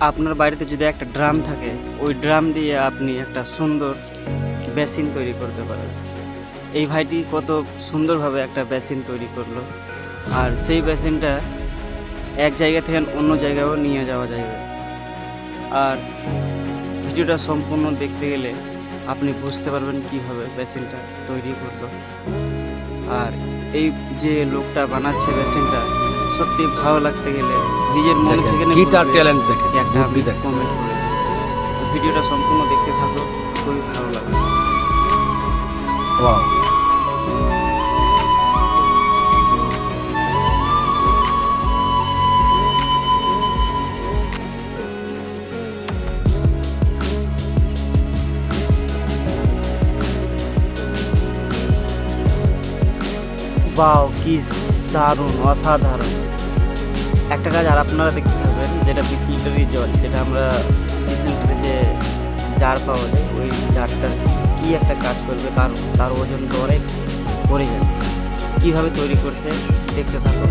আপনার বাড়িতে যদি একটা ড্রাম থাকে, ওই ড্রাম দিয়ে আপনি একটা সুন্দর বেসিন তৈরি করতে পারেন। এই ভাইটি কত সুন্দরভাবে একটা বেসিন তৈরি করল। আর সেই বেসিনটা এক জায়গা থেকে অন্য জায়গায়ও নিয়ে যাওয়া যাবে। আর ভিডিওটা সম্পূর্ণ দেখতে গেলে আপনি বুঝতে পারবেন কীভাবে বেসিনটা তৈরি করল। আর এই যে লোকটা বানাচ্ছে বেসিনটা সত্যি ভালো লাগতে গেলে নিজের মন থেকে না কি তার বলবে, ট্যালেন্ট দেখে কি একটা বুদ্ধি দেখে কমেন্ট করে তো ভিডিওটা সম্পূর্ণ দেখতে থাকো খুবই ভালো লাগবে। ওয়াও। বাও কি দারুণ, অসাধারণ। একটা কাজ আর আপনারা দেখতে পাবেন যেটা বিশ লিটারই জল, যেটা আমরা বিশ যে জার পাওয়া যায়, ওই জারটার কী একটা কাজ করবে তার তার ওজন তো অনেক পড়ে যাবে। কীভাবে তৈরি করছে, দেখতে থাকো